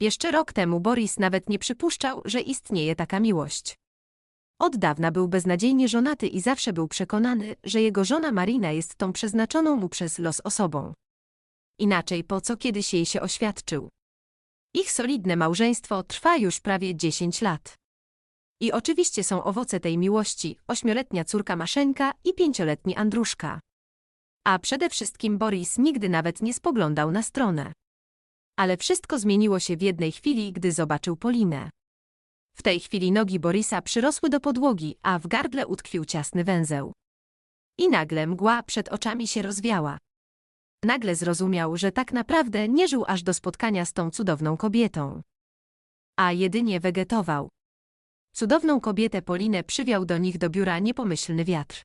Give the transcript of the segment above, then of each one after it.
Jeszcze rok temu Boris nawet nie przypuszczał, że istnieje taka miłość. Od dawna był beznadziejnie żonaty i zawsze był przekonany, że jego żona Marina jest tą przeznaczoną mu przez los osobą. Inaczej po co kiedyś jej się oświadczył. Ich solidne małżeństwo trwa już prawie 10 lat. I oczywiście są owoce tej miłości, ośmioletnia córka Maszeńka i pięcioletni Andruszka. A przede wszystkim Boris nigdy nawet nie spoglądał na stronę. Ale wszystko zmieniło się w jednej chwili, gdy zobaczył Polinę. W tej chwili nogi Borisa przyrosły do podłogi, a w gardle utkwił ciasny węzeł. I nagle mgła przed oczami się rozwiała. Nagle zrozumiał, że tak naprawdę nie żył aż do spotkania z tą cudowną kobietą. A jedynie wegetował. Cudowną kobietę Polinę przywiał do nich do biura niepomyślny wiatr.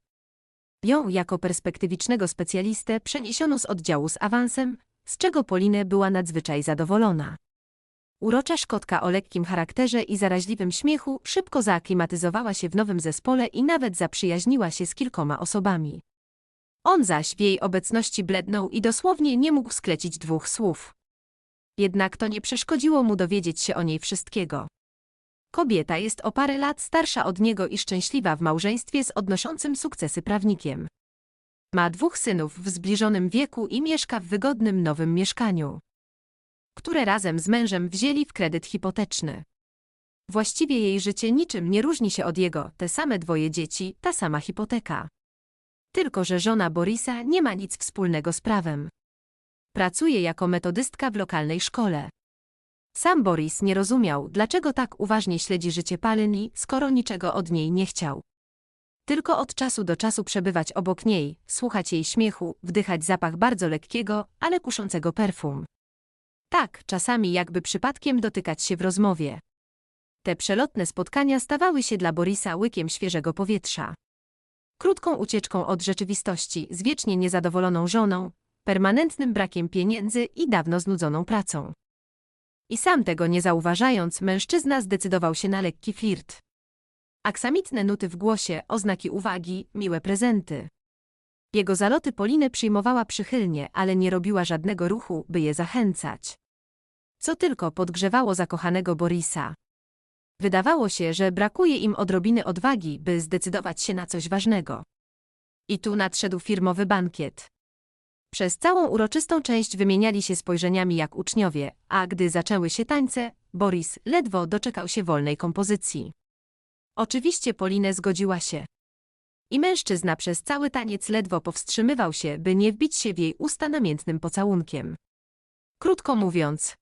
Ją jako perspektywicznego specjalistę przeniesiono z oddziału z awansem, z czego Polinę była nadzwyczaj zadowolona. Urocza szkotka o lekkim charakterze i zaraźliwym śmiechu szybko zaaklimatyzowała się w nowym zespole i nawet zaprzyjaźniła się z kilkoma osobami. On zaś w jej obecności blednął i dosłownie nie mógł sklecić dwóch słów. Jednak to nie przeszkodziło mu dowiedzieć się o niej wszystkiego. Kobieta jest o parę lat starsza od niego i szczęśliwa w małżeństwie z odnoszącym sukcesy prawnikiem. Ma dwóch synów w zbliżonym wieku i mieszka w wygodnym nowym mieszkaniu, które razem z mężem wzięli w kredyt hipoteczny. Właściwie jej życie niczym nie różni się od jego, te same dwoje dzieci, ta sama hipoteka. Tylko, że żona Borisa nie ma nic wspólnego z prawem. Pracuje jako metodystka w lokalnej szkole. Sam Boris nie rozumiał, dlaczego tak uważnie śledzi życie Palini, skoro niczego od niej nie chciał. Tylko od czasu do czasu przebywać obok niej, słuchać jej śmiechu, wdychać zapach bardzo lekkiego, ale kuszącego perfum. Tak, czasami jakby przypadkiem dotykać się w rozmowie. Te przelotne spotkania stawały się dla Borisa łykiem świeżego powietrza. Krótką ucieczką od rzeczywistości, z wiecznie niezadowoloną żoną, permanentnym brakiem pieniędzy i dawno znudzoną pracą. I sam tego nie zauważając, mężczyzna zdecydował się na lekki flirt. Aksamitne nuty w głosie, oznaki uwagi, miłe prezenty. Jego zaloty Polinę przyjmowała przychylnie, ale nie robiła żadnego ruchu, by je zachęcać. Co tylko podgrzewało zakochanego Borisa. Wydawało się, że brakuje im odrobiny odwagi, by zdecydować się na coś ważnego. I tu nadszedł firmowy bankiet. Przez całą uroczystą część wymieniali się spojrzeniami jak uczniowie, a gdy zaczęły się tańce, Boris ledwo doczekał się wolnej kompozycji. Oczywiście Polinę zgodziła się. I mężczyzna przez cały taniec ledwo powstrzymywał się, by nie wbić się w jej usta namiętnym pocałunkiem. Krótko mówiąc,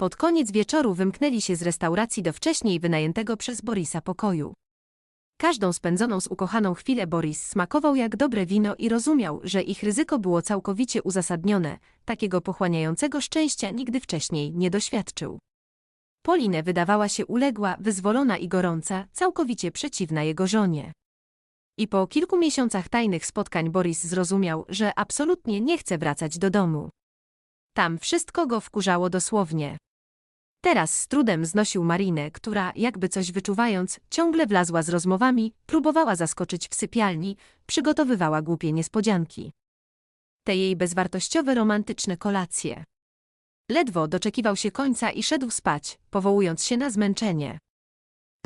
pod koniec wieczoru wymknęli się z restauracji do wcześniej wynajętego przez Borisa pokoju. Każdą spędzoną z ukochaną chwilę Boris smakował jak dobre wino i rozumiał, że ich ryzyko było całkowicie uzasadnione, takiego pochłaniającego szczęścia nigdy wcześniej nie doświadczył. Polinę wydawała się uległa, wyzwolona i gorąca, całkowicie przeciwna jego żonie. I po kilku miesiącach tajnych spotkań Boris zrozumiał, że absolutnie nie chce wracać do domu. Tam wszystko go wkurzało dosłownie. Teraz z trudem znosił Marinę, która, jakby coś wyczuwając, ciągle wlazła z rozmowami, próbowała zaskoczyć w sypialni, przygotowywała głupie niespodzianki. Te jej bezwartościowe romantyczne kolacje. Ledwo doczekiwał się końca i szedł spać, powołując się na zmęczenie.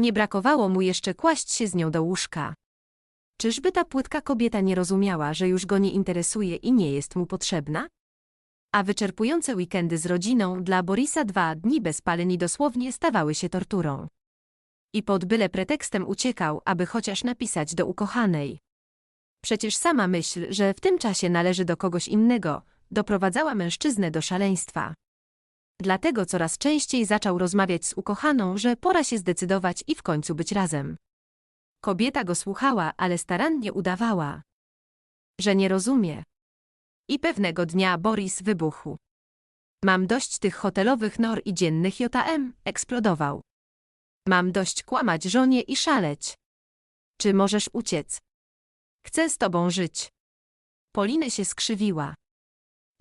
Nie brakowało mu jeszcze kłaść się z nią do łóżka. Czyżby ta płytka kobieta nie rozumiała, że już go nie interesuje i nie jest mu potrzebna? A wyczerpujące weekendy z rodziną dla Borisa dwa dni bez paleni dosłownie stawały się torturą. I pod byle pretekstem uciekał, aby chociaż napisać do ukochanej. Przecież sama myśl, że w tym czasie należy do kogoś innego, doprowadzała mężczyznę do szaleństwa. Dlatego coraz częściej zaczął rozmawiać z ukochaną, że pora się zdecydować i w końcu być razem. Kobieta go słuchała, ale starannie udawała, że nie rozumie. I pewnego dnia Boris wybuchł. Mam dość tych hotelowych nor i dziennych JM, eksplodował. Mam dość kłamać żonie i szaleć. Czy możesz uciec? Chcę z tobą żyć. Polinę się skrzywiła.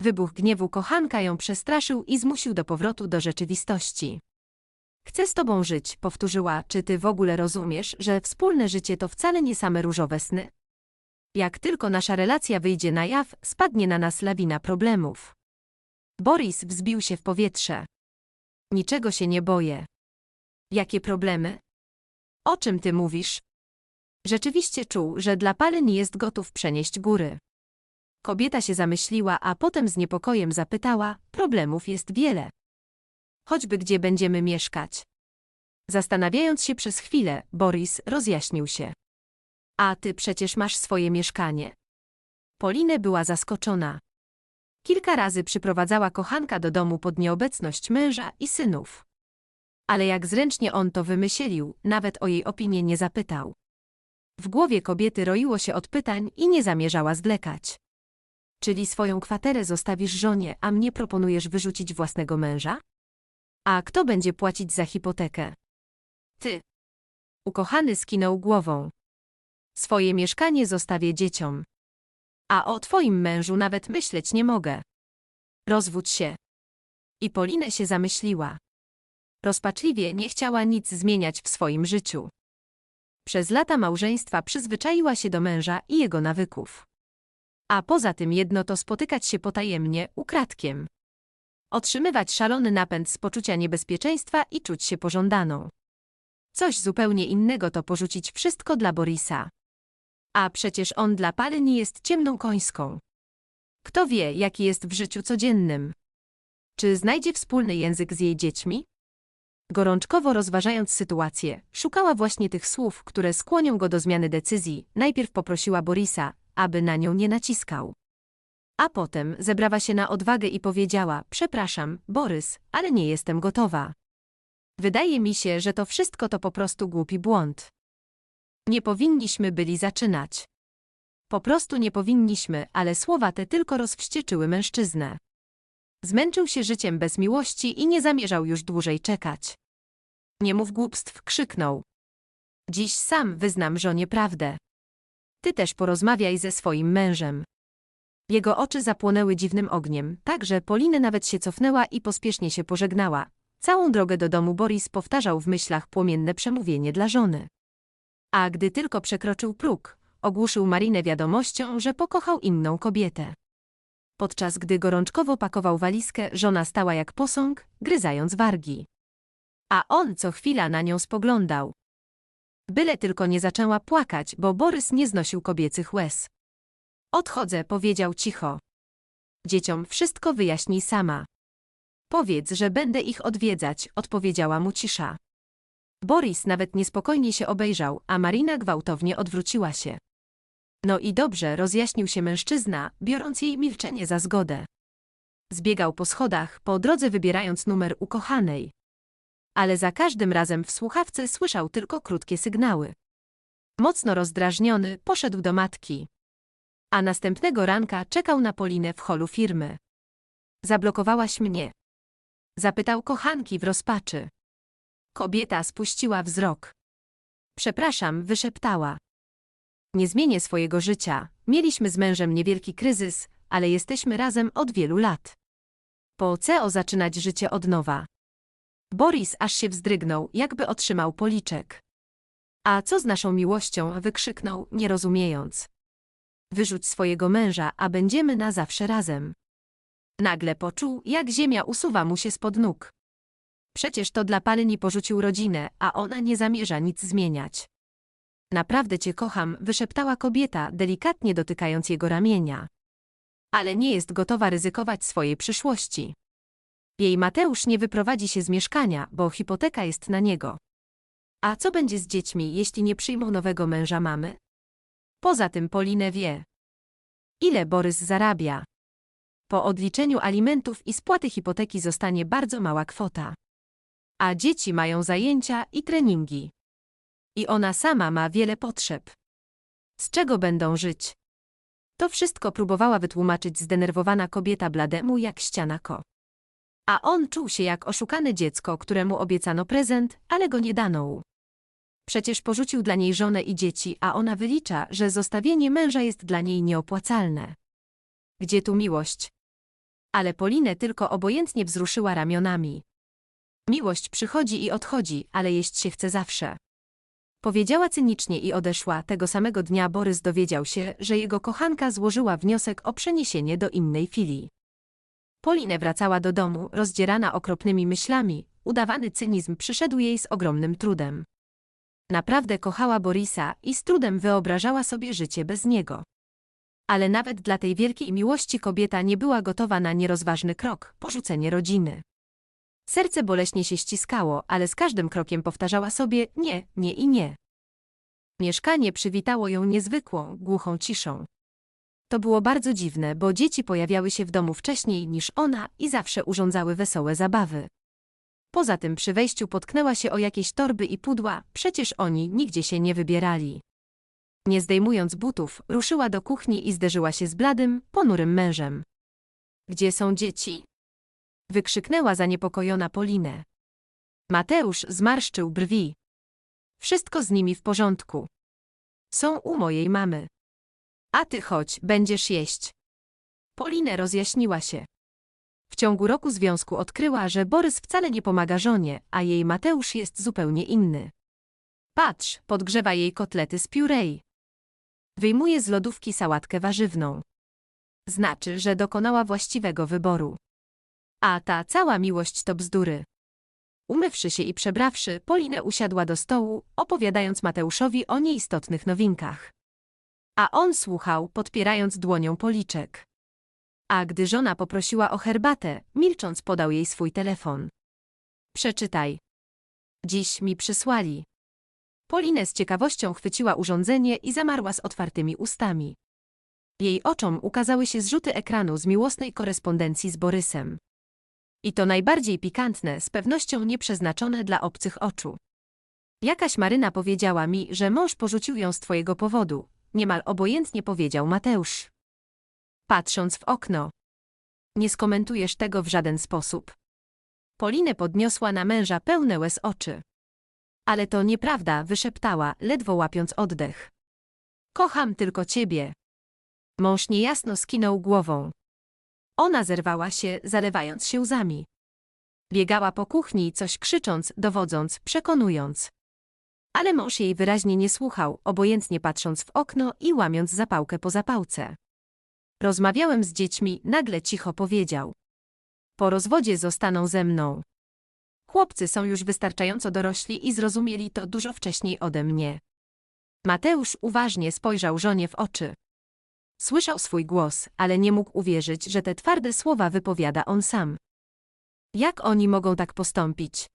Wybuch gniewu kochanka ją przestraszył i zmusił do powrotu do rzeczywistości. Chcę z tobą żyć, powtórzyła, czy ty w ogóle rozumiesz, że wspólne życie to wcale nie same różowe sny? Jak tylko nasza relacja wyjdzie na jaw, spadnie na nas lawina problemów. Boris wzbił się w powietrze. Niczego się nie boję. Jakie problemy? O czym ty mówisz? Rzeczywiście czuł, że dla Pali nie jest gotów przenieść góry. Kobieta się zamyśliła, a potem z niepokojem zapytała, problemów jest wiele. Choćby gdzie będziemy mieszkać. Zastanawiając się przez chwilę, Boris rozjaśnił się. A ty przecież masz swoje mieszkanie. Polinę była zaskoczona. Kilka razy przyprowadzała kochanka do domu pod nieobecność męża i synów. Ale jak zręcznie on to wymyślił, nawet o jej opinię nie zapytał. W głowie kobiety roiło się od pytań i nie zamierzała zwlekać. Czyli swoją kwaterę zostawisz żonie, a mnie proponujesz wyrzucić własnego męża? A kto będzie płacić za hipotekę? Ty. Ukochany skinął głową. Swoje mieszkanie zostawię dzieciom. A o twoim mężu nawet myśleć nie mogę. Rozwódź się. I Polinę się zamyśliła. Rozpaczliwie nie chciała nic zmieniać w swoim życiu. Przez lata małżeństwa przyzwyczaiła się do męża i jego nawyków. A poza tym jedno to spotykać się potajemnie, ukradkiem. Otrzymywać szalony napęd z poczucia niebezpieczeństwa i czuć się pożądaną. Coś zupełnie innego to porzucić wszystko dla Borisa. A przecież on dla Pary nie jest ciemną końską. Kto wie, jaki jest w życiu codziennym? Czy znajdzie wspólny język z jej dziećmi? Gorączkowo rozważając sytuację, szukała właśnie tych słów, które skłonią go do zmiany decyzji. Najpierw poprosiła Borisa, aby na nią nie naciskał. A potem zebrała się na odwagę i powiedziała: Przepraszam, Borys, ale nie jestem gotowa. Wydaje mi się, że to wszystko to po prostu głupi błąd. Nie powinniśmy byli zaczynać. Po prostu nie powinniśmy, ale słowa te tylko rozwścieczyły mężczyznę. Zmęczył się życiem bez miłości i nie zamierzał już dłużej czekać. Nie mów głupstw, krzyknął. Dziś sam wyznam żonie prawdę. Ty też porozmawiaj ze swoim mężem. Jego oczy zapłonęły dziwnym ogniem, tak że Poliny nawet się cofnęła i pospiesznie się pożegnała. Całą drogę do domu Boris powtarzał w myślach płomienne przemówienie dla żony. A gdy tylko przekroczył próg, ogłuszył Marinę wiadomością, że pokochał inną kobietę. Podczas gdy gorączkowo pakował walizkę, żona stała jak posąg, gryzając wargi. A on co chwila na nią spoglądał. Byle tylko nie zaczęła płakać, bo Borys nie znosił kobiecych łez. Odchodzę, powiedział cicho. Dzieciom wszystko wyjaśnij sama. Powiedz, że będę ich odwiedzać, odpowiedziała mu cisza. Boris nawet niespokojnie się obejrzał, a Marina gwałtownie odwróciła się. No i dobrze, rozjaśnił się mężczyzna, biorąc jej milczenie za zgodę. Zbiegał po schodach, po drodze wybierając numer ukochanej. Ale za każdym razem w słuchawce słyszał tylko krótkie sygnały. Mocno rozdrażniony, poszedł do matki. A następnego ranka czekał na Polinę w holu firmy. Zablokowałaś mnie. Zapytał kochanki w rozpaczy. Kobieta spuściła wzrok. Przepraszam, wyszeptała. Nie zmienię swojego życia. Mieliśmy z mężem niewielki kryzys, ale jesteśmy razem od wielu lat. Po CO zaczynać życie od nowa. Boris aż się wzdrygnął, jakby otrzymał policzek. A co z naszą miłością? wykrzyknął, nie rozumiejąc. Wyrzuć swojego męża, a będziemy na zawsze razem. Nagle poczuł, jak ziemia usuwa mu się spod nóg. Przecież to dla Palni porzucił rodzinę, a ona nie zamierza nic zmieniać. Naprawdę cię kocham, wyszeptała kobieta, delikatnie dotykając jego ramienia. Ale nie jest gotowa ryzykować swojej przyszłości. Jej Mateusz nie wyprowadzi się z mieszkania, bo hipoteka jest na niego. A co będzie z dziećmi, jeśli nie przyjmą nowego męża mamy? Poza tym Polinę wie. Ile Borys zarabia? Po odliczeniu alimentów i spłaty hipoteki zostanie bardzo mała kwota. A dzieci mają zajęcia i treningi. I ona sama ma wiele potrzeb. Z czego będą żyć? To wszystko próbowała wytłumaczyć zdenerwowana kobieta blademu jak ściana ko. A on czuł się jak oszukane dziecko, któremu obiecano prezent, ale go nie dano. Przecież porzucił dla niej żonę i dzieci, a ona wylicza, że zostawienie męża jest dla niej nieopłacalne. Gdzie tu miłość? Ale Polinę tylko obojętnie wzruszyła ramionami. Miłość przychodzi i odchodzi, ale jeść się chce zawsze. Powiedziała cynicznie i odeszła. Tego samego dnia Borys dowiedział się, że jego kochanka złożyła wniosek o przeniesienie do innej filii. Polinę wracała do domu, rozdzierana okropnymi myślami, udawany cynizm przyszedł jej z ogromnym trudem. Naprawdę kochała Borisa i z trudem wyobrażała sobie życie bez niego. Ale nawet dla tej wielkiej miłości kobieta nie była gotowa na nierozważny krok porzucenie rodziny. Serce boleśnie się ściskało, ale z każdym krokiem powtarzała sobie nie, nie i nie. Mieszkanie przywitało ją niezwykłą, głuchą ciszą. To było bardzo dziwne, bo dzieci pojawiały się w domu wcześniej niż ona i zawsze urządzały wesołe zabawy. Poza tym przy wejściu potknęła się o jakieś torby i pudła, przecież oni nigdzie się nie wybierali. Nie zdejmując butów, ruszyła do kuchni i zderzyła się z bladym, ponurym mężem. Gdzie są dzieci? Wykrzyknęła zaniepokojona Polinę. Mateusz zmarszczył brwi. Wszystko z nimi w porządku. Są u mojej mamy. A ty chodź, będziesz jeść. Polinę rozjaśniła się. W ciągu roku związku odkryła, że Borys wcale nie pomaga żonie, a jej Mateusz jest zupełnie inny. Patrz, podgrzewa jej kotlety z piórei. Wyjmuje z lodówki sałatkę warzywną. Znaczy, że dokonała właściwego wyboru. A ta cała miłość to bzdury. Umywszy się i przebrawszy, Polinę usiadła do stołu, opowiadając Mateuszowi o nieistotnych nowinkach. A on słuchał, podpierając dłonią policzek. A gdy żona poprosiła o herbatę, milcząc podał jej swój telefon. Przeczytaj. Dziś mi przysłali. Polinę z ciekawością chwyciła urządzenie i zamarła z otwartymi ustami. Jej oczom ukazały się zrzuty ekranu z miłosnej korespondencji z Borysem. I to najbardziej pikantne, z pewnością nieprzeznaczone dla obcych oczu. Jakaś Maryna powiedziała mi, że mąż porzucił ją z twojego powodu, niemal obojętnie powiedział Mateusz. Patrząc w okno. Nie skomentujesz tego w żaden sposób. Polinę podniosła na męża pełne łez oczy. Ale to nieprawda, wyszeptała, ledwo łapiąc oddech. Kocham tylko ciebie. Mąż niejasno skinął głową. Ona zerwała się, zalewając się łzami. Biegała po kuchni, coś krzycząc, dowodząc, przekonując. Ale mąż jej wyraźnie nie słuchał, obojętnie patrząc w okno i łamiąc zapałkę po zapałce. Rozmawiałem z dziećmi, nagle cicho powiedział. Po rozwodzie zostaną ze mną. Chłopcy są już wystarczająco dorośli i zrozumieli to dużo wcześniej ode mnie. Mateusz uważnie spojrzał żonie w oczy. Słyszał swój głos, ale nie mógł uwierzyć, że te twarde słowa wypowiada on sam. Jak oni mogą tak postąpić?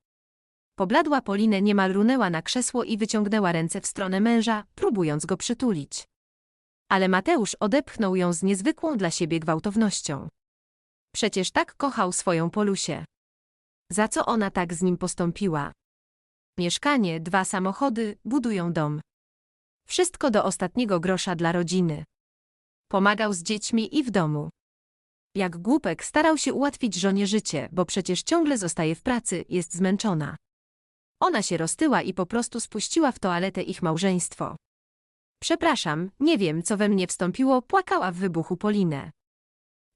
Pobladła Polinę niemal runęła na krzesło i wyciągnęła ręce w stronę męża, próbując go przytulić. Ale Mateusz odepchnął ją z niezwykłą dla siebie gwałtownością. Przecież tak kochał swoją Polusię. Za co ona tak z nim postąpiła? Mieszkanie, dwa samochody, budują dom. Wszystko do ostatniego grosza dla rodziny. Pomagał z dziećmi i w domu. Jak głupek starał się ułatwić żonie życie, bo przecież ciągle zostaje w pracy, jest zmęczona. Ona się roztyła i po prostu spuściła w toaletę ich małżeństwo. Przepraszam, nie wiem, co we mnie wstąpiło, płakała w wybuchu Polinę.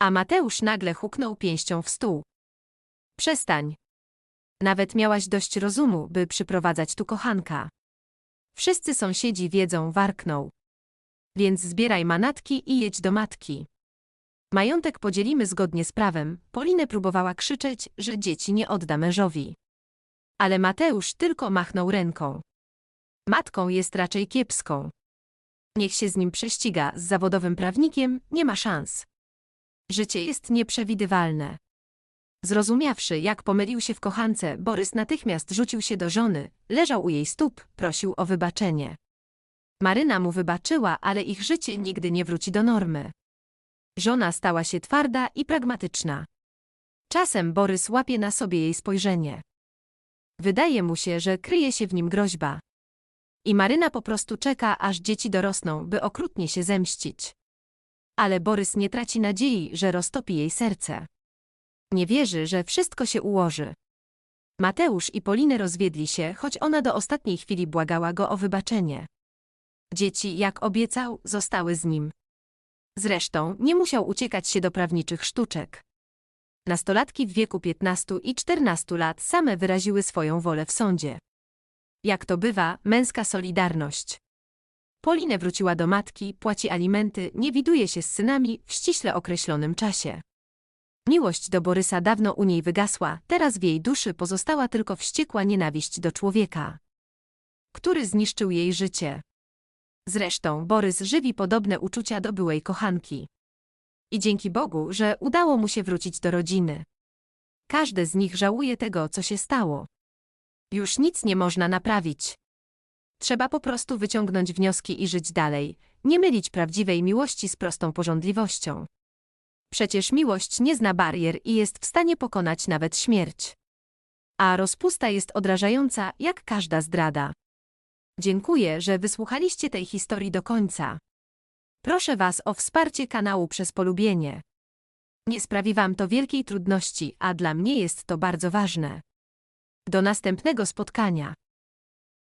A Mateusz nagle huknął pięścią w stół. Przestań. Nawet miałaś dość rozumu, by przyprowadzać tu kochanka. Wszyscy sąsiedzi wiedzą, warknął. Więc zbieraj manatki i jedź do matki. Majątek podzielimy zgodnie z prawem. Polinę próbowała krzyczeć, że dzieci nie odda mężowi. Ale Mateusz tylko machnął ręką. Matką jest raczej kiepską. Niech się z nim prześciga, z zawodowym prawnikiem nie ma szans. Życie jest nieprzewidywalne. Zrozumiawszy, jak pomylił się w kochance, Borys natychmiast rzucił się do żony, leżał u jej stóp, prosił o wybaczenie. Maryna mu wybaczyła, ale ich życie nigdy nie wróci do normy. Żona stała się twarda i pragmatyczna. Czasem Borys łapie na sobie jej spojrzenie. Wydaje mu się, że kryje się w nim groźba. I Maryna po prostu czeka, aż dzieci dorosną, by okrutnie się zemścić. Ale Borys nie traci nadziei, że roztopi jej serce. Nie wierzy, że wszystko się ułoży. Mateusz i Polinę rozwiedli się, choć ona do ostatniej chwili błagała go o wybaczenie. Dzieci, jak obiecał, zostały z nim. Zresztą nie musiał uciekać się do prawniczych sztuczek. Nastolatki w wieku 15 i 14 lat same wyraziły swoją wolę w sądzie. Jak to bywa, męska solidarność. Polinę wróciła do matki, płaci alimenty, nie widuje się z synami w ściśle określonym czasie. Miłość do Borysa dawno u niej wygasła, teraz w jej duszy pozostała tylko wściekła nienawiść do człowieka, który zniszczył jej życie. Zresztą Borys żywi podobne uczucia do byłej kochanki. I dzięki Bogu, że udało mu się wrócić do rodziny. Każdy z nich żałuje tego, co się stało. Już nic nie można naprawić. Trzeba po prostu wyciągnąć wnioski i żyć dalej, nie mylić prawdziwej miłości z prostą pożądliwością. Przecież miłość nie zna barier i jest w stanie pokonać nawet śmierć. A rozpusta jest odrażająca, jak każda zdrada. Dziękuję, że wysłuchaliście tej historii do końca. Proszę Was o wsparcie kanału przez polubienie. Nie sprawi Wam to wielkiej trudności, a dla mnie jest to bardzo ważne. Do następnego spotkania.